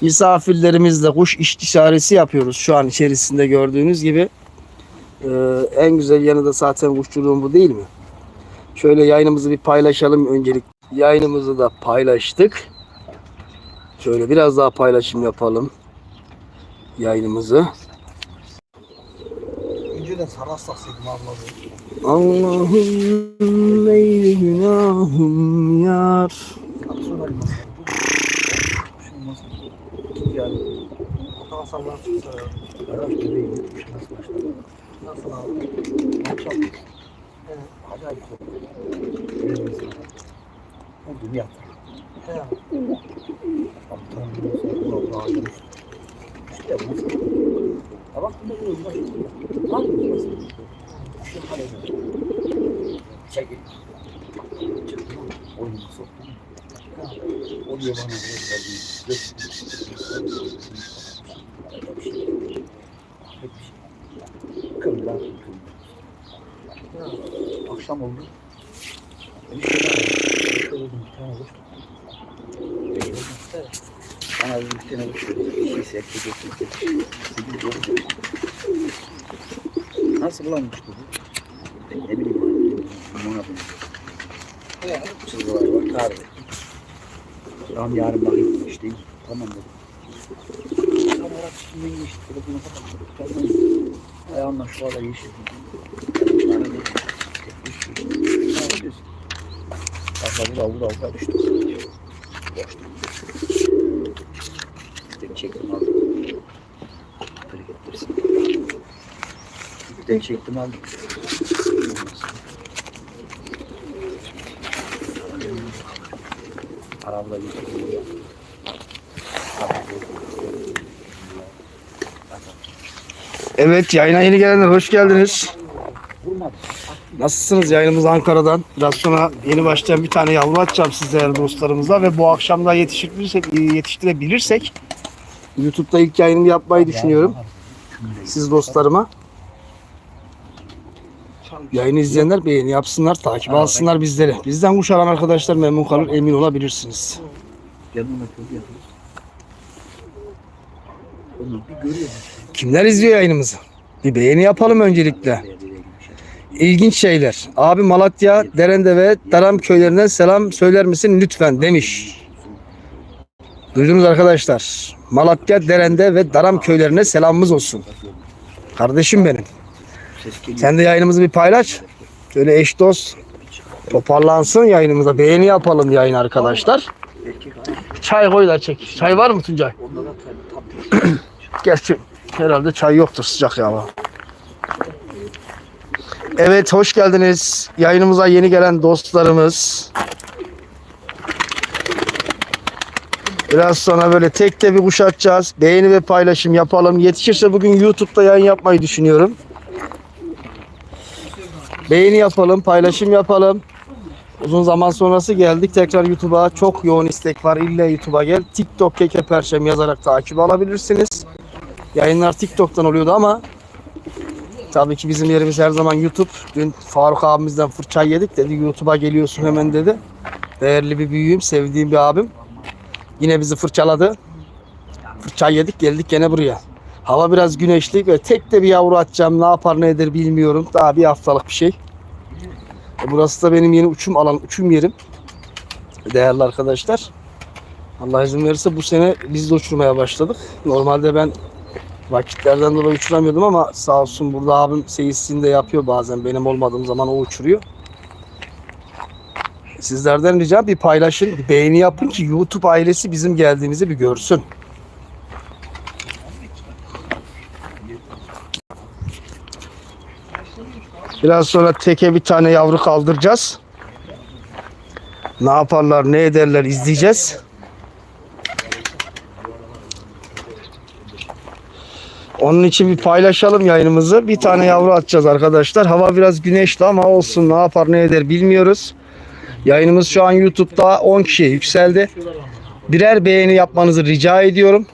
Misafirlerimizle kuş istişaresi yapıyoruz şu an içerisinde gördüğünüz gibi. Ee, en güzel yanı da zaten kuşçuluğun bu değil mi? Şöyle yayınımızı bir paylaşalım öncelik. Yayınımızı da paylaştık. Şöyle biraz daha paylaşım yapalım. Yayınımızı. Önceden abla. Allah'ım ey günahım yar. Sorayım. Şu nasıl? Yani. Hata sallar çıksa. Araç bebeğim. Nasıl? Nasıl abi? Akşam. Evet. Acayip zor. Oldu yat. He. Aptal bir insan. Daha iyi. İşte bu. Ya bak bunu böyle uğraşıyor. Lan bu nasıl? Şu gel. Çekil. Çekil. Oyunu soktum. O diyor bana Kırlar, kırlar. Akşam oldu. Şey. Şöyle bir tane kuş. Bana bir tane. Bir şey. Sekiz dokuz. Nasıl bulanmıştı bu? Ne bileyim. Limona benziyor. Çizgiler var. Tarih. Tamam yarın bakayım işte. Tamam dedim. Tam olarak içinden geçti. Telefonu kapattım. Tamam. Ayağımdan şu ara yeşil. Arada tek üç geçti. Ne yapıyorsun? Abla bu da bu da bu da düştü. Boştu. Tek çektim aldım. Getirsin. Tek çektim aldım. Arabla gidiyor. Evet yayına yeni gelenler hoş geldiniz. Nasılsınız yayınımız Ankara'dan? Biraz sonra yeni başlayan bir tane yavru atacağım sizlere dostlarımıza ve bu akşam da yetiştirirsek, yetiştirebilirsek YouTube'da ilk yayınımı yapmayı düşünüyorum siz dostlarıma. Yayını izleyenler beğeni yapsınlar, takip alsınlar bizleri. Bizden kuş alan arkadaşlar memnun kalır, emin olabilirsiniz. Yanına kötü yapıyor. Onu bir görüyor. Kimler izliyor yayınımızı? Bir beğeni yapalım öncelikle. İlginç şeyler. Abi Malatya, Derende ve Daram köylerinden selam söyler misin lütfen demiş. Duydunuz arkadaşlar. Malatya, Derende ve Daram köylerine selamımız olsun. Kardeşim benim. Sen de yayınımızı bir paylaş. Şöyle eş dost toparlansın yayınımıza. Beğeni yapalım yayın arkadaşlar. Çay koy da çek. Çay var mı Tuncay? Gerçi herhalde çay yoktur sıcak ya. Evet hoş geldiniz. Yayınımıza yeni gelen dostlarımız. Biraz sonra böyle tek de bir kuş atacağız. Beğeni ve paylaşım yapalım. Yetişirse bugün YouTube'da yayın yapmayı düşünüyorum. Beğeni yapalım, paylaşım yapalım. Uzun zaman sonrası geldik tekrar YouTube'a. Çok yoğun istek var. İlle YouTube'a gel. TikTok Keke Perşem yazarak takip alabilirsiniz. Yayınlar TikTok'tan oluyordu ama tabii ki bizim yerimiz her zaman YouTube. Dün Faruk abimizden fırça yedik dedi. YouTube'a geliyorsun hemen dedi. Değerli bir büyüğüm, sevdiğim bir abim. Yine bizi fırçaladı. Fırça yedik geldik gene buraya. Hava biraz güneşli ve tek de bir yavru atacağım. Ne yapar ne eder bilmiyorum. Daha bir haftalık bir şey. E, Burası da benim yeni uçum alan, uçum yerim. Değerli arkadaşlar. Allah izin verirse bu sene biz de uçurmaya başladık. Normalde ben vakitlerden dolayı uçuramıyordum ama sağ olsun burada abim seyisliğini de yapıyor bazen. Benim olmadığım zaman o uçuruyor. Sizlerden ricam bir paylaşın, bir beğeni yapın ki YouTube ailesi bizim geldiğimizi bir görsün. Biraz sonra teke bir tane yavru kaldıracağız. Ne yaparlar, ne ederler izleyeceğiz. Onun için bir paylaşalım yayınımızı. Bir tane yavru atacağız arkadaşlar. Hava biraz güneşli ama olsun ne yapar ne eder bilmiyoruz. Yayınımız şu an YouTube'da 10 kişiye yükseldi. Birer beğeni yapmanızı rica ediyorum.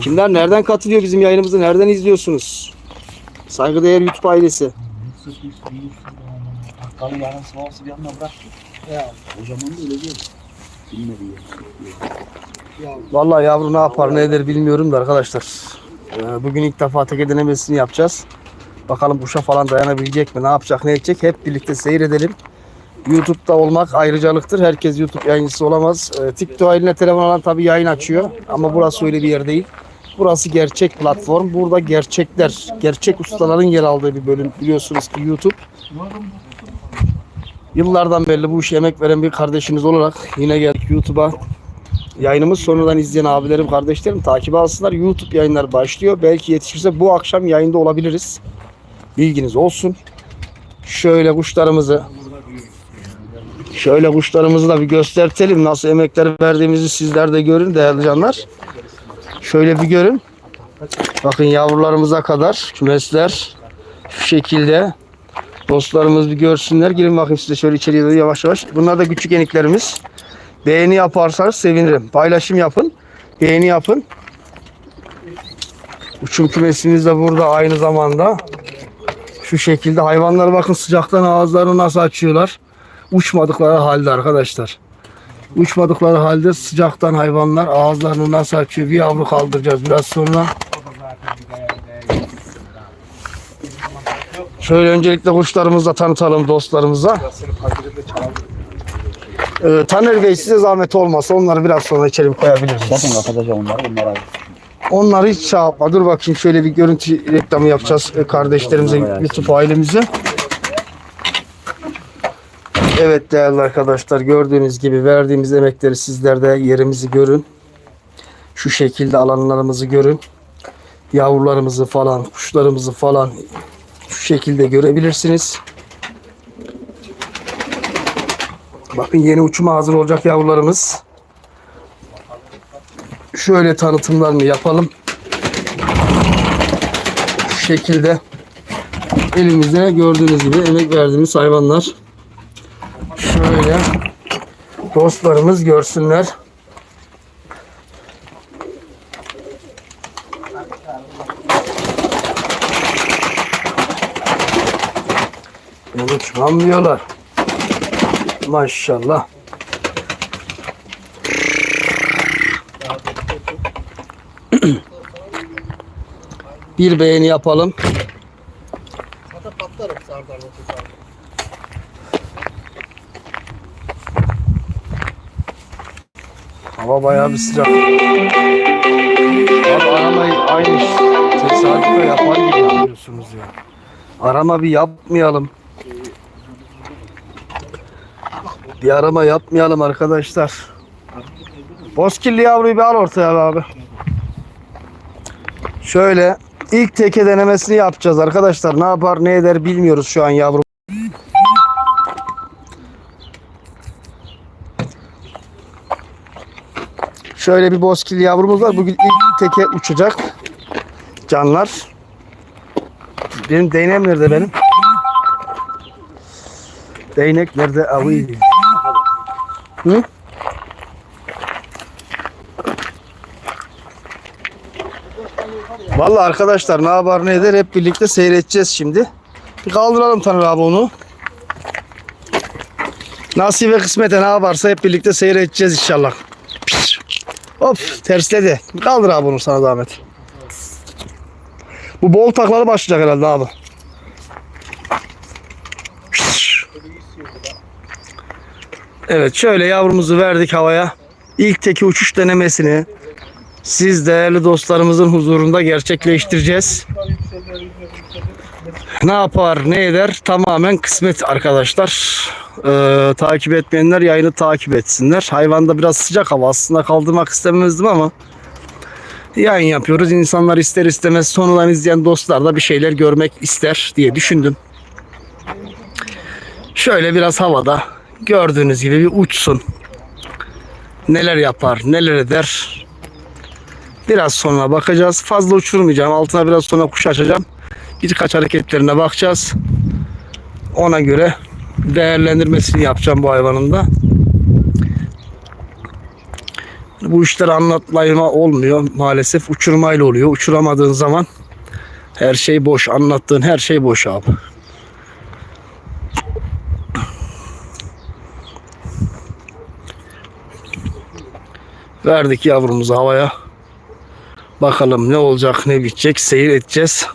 Kimler nereden katılıyor bizim yayınımızı? Nereden izliyorsunuz? Saygıdeğer YouTube ailesi. Yarın bir yanına. Ya. Zaman da öyle değil. Bilmedi ya. Vallahi yavru ne yapar ne eder bilmiyorum da arkadaşlar. Ee, Bugün ilk defa teke denemesini yapacağız. Bakalım kuşa falan dayanabilecek mi? Ne yapacak, ne edecek? Hep birlikte seyredelim. YouTube'da olmak ayrıcalıktır. Herkes YouTube yayıncısı olamaz. Ee, TikTok eline telefon alan tabii yayın açıyor. Ama burası öyle bir yer değil. Burası gerçek platform. Burada gerçekler, gerçek ustaların yer aldığı bir bölüm. Biliyorsunuz ki YouTube. Yıllardan beri bu işe emek veren bir kardeşiniz olarak yine geldik YouTube'a. Yayınımız sonradan izleyen abilerim, kardeşlerim takip alsınlar. YouTube yayınlar başlıyor. Belki yetişirse bu akşam yayında olabiliriz. Bilginiz olsun. Şöyle kuşlarımızı Şöyle kuşlarımızı da bir göstertelim. Nasıl emekler verdiğimizi sizler de görün değerli canlar. Şöyle bir görün. Bakın yavrularımıza kadar kümesler şu şekilde. Dostlarımız bir görsünler. Girin bakayım size şöyle içeriye yavaş yavaş. Bunlar da küçük eniklerimiz. Beğeni yaparsanız sevinirim. Paylaşım yapın. Beğeni yapın. Uçum kümesimiz de burada aynı zamanda. Şu şekilde hayvanlar bakın sıcaktan ağızlarını nasıl açıyorlar. Uçmadıkları halde arkadaşlar. Uçmadıkları halde sıcaktan hayvanlar ağızlarını nasıl açıyor. Bir yavru kaldıracağız biraz sonra. Şöyle öncelikle kuşlarımızı da tanıtalım dostlarımıza. Ee, Taner Bey size zahmet olmasa onları biraz sonra içeri koyabiliriz. Zaten kapatacağım onları. Bunlar abi. Onları hiç şey yapma. Dur bakayım şöyle bir görüntü reklamı yapacağız e, kardeşlerimize, YouTube ailemize. Evet değerli arkadaşlar gördüğünüz gibi verdiğimiz emekleri sizler de yerimizi görün. Şu şekilde alanlarımızı görün. Yavrularımızı falan, kuşlarımızı falan şu şekilde görebilirsiniz. Bakın yeni uçuma hazır olacak yavrularımız. Şöyle tanıtımlarını yapalım. Şu şekilde elimizde gördüğünüz gibi emek verdiğimiz hayvanlar. Şöyle dostlarımız görsünler. Beni çıkamıyorlar. Maşallah. Bir beğeni yapalım. Hava bayağı bir sıcak. Abi aramayı aynı tesadüfe yapar gibi yapıyorsunuz ya. Arama bir yapmayalım. Bir arama yapmayalım arkadaşlar. Bozkirli yavruyu bir al ortaya abi. Şöyle ilk teke denemesini yapacağız arkadaşlar. Ne yapar ne eder bilmiyoruz şu an yavru. Şöyle bir bozkirli yavrumuz var. Bugün ilk teke uçacak. Canlar. Benim değneğim nerede benim? Değnek nerede? Avi. Hı? Vallahi arkadaşlar ne yapar ne eder hep birlikte seyredeceğiz şimdi. Bir kaldıralım Taner abi onu. Nasip ve kısmete ne yaparsa hep birlikte seyredeceğiz inşallah. Pişt. Hop tersledi. Kaldır abi onu sana zahmet. Bu bol takları başlayacak herhalde abi. Evet şöyle yavrumuzu verdik havaya. İlk teki uçuş denemesini siz değerli dostlarımızın huzurunda gerçekleştireceğiz. Ne yapar ne eder tamamen kısmet arkadaşlar. Ee, takip etmeyenler yayını takip etsinler. Hayvanda biraz sıcak hava aslında kaldırmak istemezdim ama yayın yapıyoruz. İnsanlar ister istemez sonradan izleyen dostlar da bir şeyler görmek ister diye düşündüm. Şöyle biraz havada gördüğünüz gibi bir uçsun. Neler yapar neler eder Biraz sonra bakacağız. Fazla uçurmayacağım. Altına biraz sonra kuş açacağım. Birkaç hareketlerine bakacağız. Ona göre değerlendirmesini yapacağım bu hayvanın da. Bu işler anlatmayla olmuyor maalesef. Uçurmayla oluyor. Uçuramadığın zaman her şey boş. Anlattığın her şey boş abi. Verdik yavrumuzu havaya. Bakalım ne olacak ne bitecek seyir edeceğiz.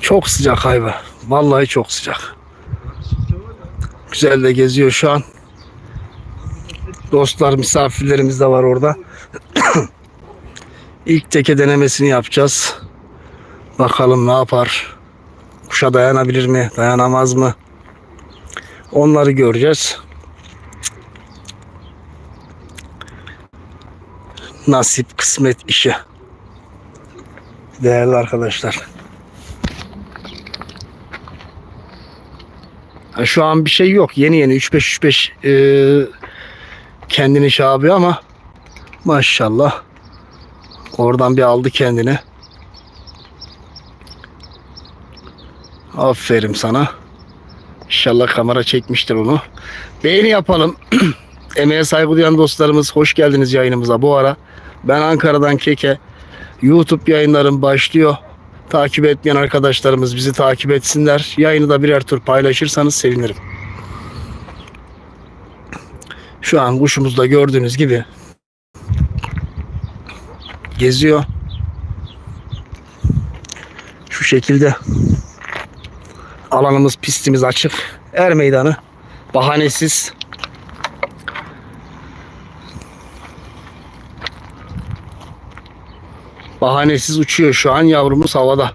Çok sıcak hayvan. Vallahi çok sıcak. Güzel de geziyor şu an. Dostlar, misafirlerimiz de var orada. İlk teke denemesini yapacağız. Bakalım ne yapar. Kuşa dayanabilir mi? Dayanamaz mı? Onları göreceğiz. Nasip, kısmet işi. Değerli arkadaşlar. Şu an bir şey yok. Yeni yeni 3-5-3-5 e, kendini şey ama maşallah oradan bir aldı kendini. Aferin sana. İnşallah kamera çekmiştir onu. Beğeni yapalım. Emeğe saygı duyan dostlarımız hoş geldiniz yayınımıza. Bu ara ben Ankara'dan Keke. YouTube yayınlarım başlıyor. Takip etmeyen arkadaşlarımız bizi takip etsinler. Yayını da birer tur paylaşırsanız sevinirim. Şu an kuşumuz da gördüğünüz gibi geziyor. Şu şekilde alanımız pistimiz açık. Er meydanı bahanesiz. Bahanesiz uçuyor şu an yavrumuz havada.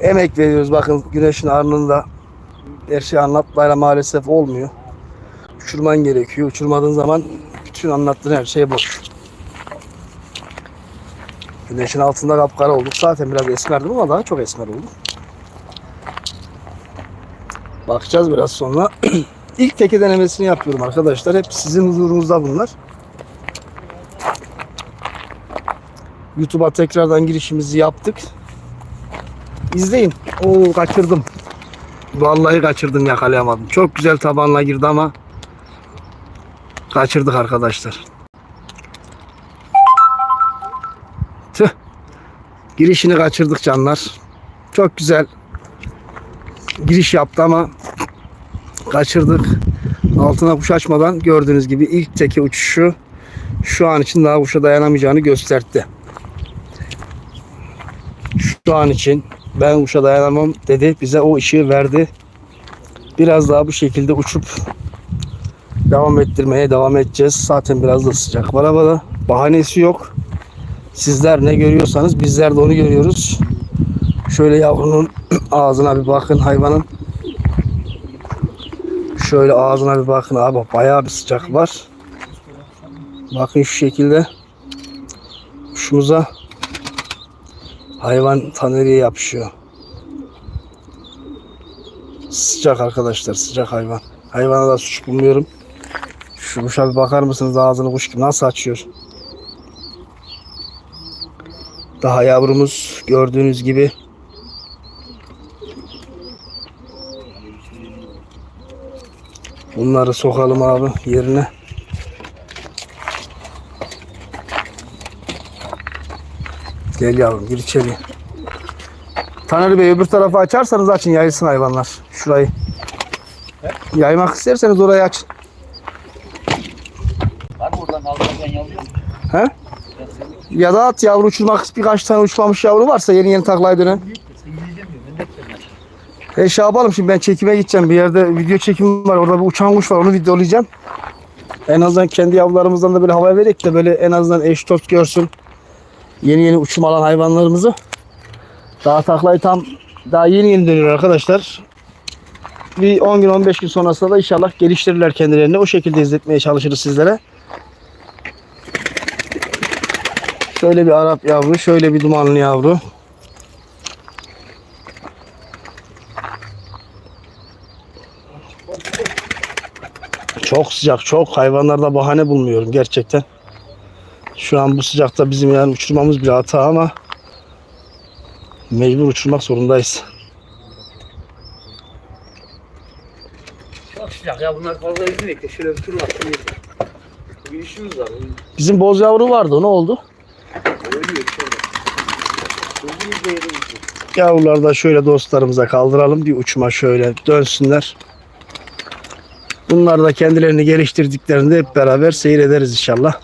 Emek veriyoruz bakın güneşin alnında her şeyi anlatmayla maalesef olmuyor. Uçurman gerekiyor. Uçurmadığın zaman bütün anlattığın her şey boş. Güneşin altında kapkara olduk. Zaten biraz esmerdim ama daha çok esmer olduk. Bakacağız biraz sonra. İlk teke denemesini yapıyorum arkadaşlar. Hep sizin huzurunuzda bunlar. YouTube'a tekrardan girişimizi yaptık. İzleyin. Oo kaçırdım. Vallahi kaçırdım yakalayamadım. Çok güzel tabanla girdi ama kaçırdık arkadaşlar. Girişini kaçırdık canlar. Çok güzel giriş yaptı ama kaçırdık. Altına kuş açmadan gördüğünüz gibi ilk teke uçuşu şu an için daha kuşa dayanamayacağını gösterdi. Şu an için ben kuşa dayanamam dedi. Bize o ışığı verdi. Biraz daha bu şekilde uçup devam ettirmeye devam edeceğiz. Zaten biraz da sıcak var havada. Bahanesi yok. Sizler ne görüyorsanız bizler de onu görüyoruz. Şöyle yavrunun ağzına bir bakın hayvanın. Şöyle ağzına bir bakın abi bayağı bir sıcak var. Bakın şu şekilde kuşumuza hayvan taneriye yapışıyor. Sıcak arkadaşlar sıcak hayvan. Hayvana da suç bulmuyorum. Şu kuşa bir bakar mısınız ağzını kuş gibi nasıl açıyor. Daha yavrumuz gördüğünüz gibi. Bunları sokalım abi yerine. Gel yavrum gir içeri. Taner Bey öbür tarafı açarsanız açın yayılsın hayvanlar. Şurayı. Yaymak isterseniz orayı açın. Var mı oradan alırken yavruyor mu? He? Ya da at yavru uçurmak birkaç tane uçmamış yavru varsa yeni yeni taklaya dönen. E şey yapalım şimdi ben çekime gideceğim. Bir yerde video çekimi var. Orada bir uçan kuş var. Onu videolayacağım. En azından kendi yavrularımızdan da böyle havaya vererek de böyle en azından eş dost görsün. Yeni yeni uçum alan hayvanlarımızı. Daha taklayı tam daha yeni yeni dönüyor arkadaşlar. Bir 10 gün 15 gün sonrasında da inşallah geliştirirler kendilerini. O şekilde izletmeye çalışırız sizlere. Şöyle bir Arap yavru, şöyle bir dumanlı yavru. Çok sıcak, çok. Hayvanlarda bahane bulmuyorum gerçekten. Şu an bu sıcakta bizim yani uçurmamız bir hata ama mecbur uçurmak zorundayız. Çok sıcak ya bunlar fazla üzülmek de şöyle bir tur var. Bir işimiz var. Bizim boz yavru vardı, o ne oldu? Yavruları da şöyle dostlarımıza kaldıralım. Bir uçma şöyle dönsünler. Bunlar da kendilerini geliştirdiklerinde hep beraber seyrederiz inşallah.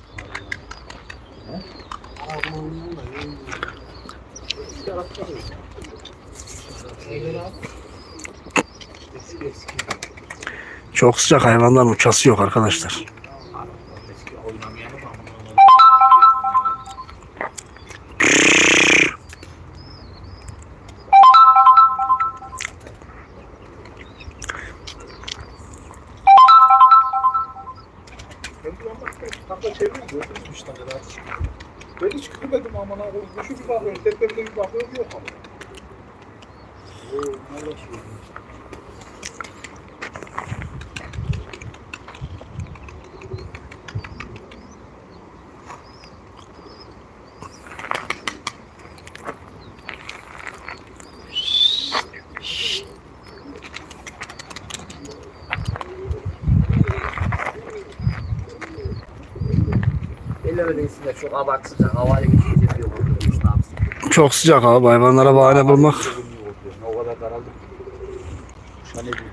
Çok sıcak hayvandan uçası yok arkadaşlar. Takla çeviriyor gördünüz mü işte kadar. Ben hiç kırmadım aman abi. Şu bir bakıyorum, tepemde bir bakıyorum yok ama. Oo, nerede şu? Çok abartsız. Havale bir şey yapıyor. Ne yapsın? Çok sıcak abi hayvanlara bahane bulmak. O kadar daraldı. Şu an ne diyeyim?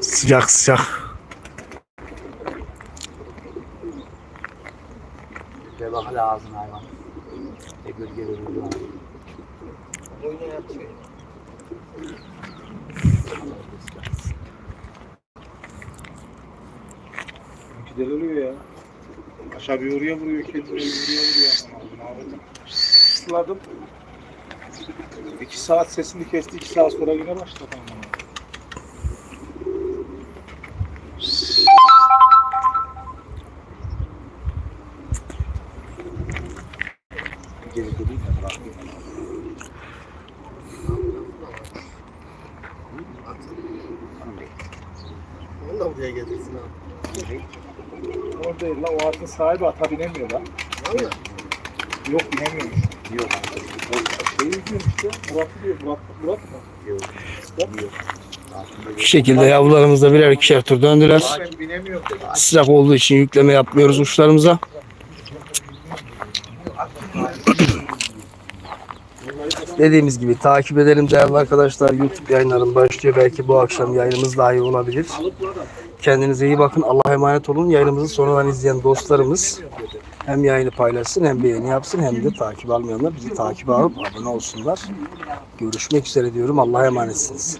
Sıcak sıcak. Bak lazım hayvan. Ne gölge veriyor. Gider oluyor ya. Aşağı bir oraya vuruyor, kendine bir buraya vuruyor. Sısladım. İki saat sesini kesti, iki saat sonra yine başladı. aman. Geri döneyim de bırakayım. Onu da buraya getirsin abi. Orada değil la, o atın sahibi ata binemiyor lan. Yok binemiyormuş. Yok. Şey diyor işte, Murat diyor, Murat, Murat mı? Yok. Yok. Bu şekilde yavrularımız da birer ikişer tur döndüler. Sıcak olduğu için yükleme yapmıyoruz uçlarımıza. Dediğimiz gibi takip edelim değerli arkadaşlar. YouTube yayınlarım başlıyor. Belki bu akşam yayınımız dahi olabilir. Kendinize iyi bakın. Allah'a emanet olun. Yayınımızı sonradan izleyen dostlarımız hem yayını paylaşsın hem beğeni yapsın hem de takip almayanlar bizi takip alıp abone olsunlar. Görüşmek üzere diyorum. Allah'a emanetsiniz.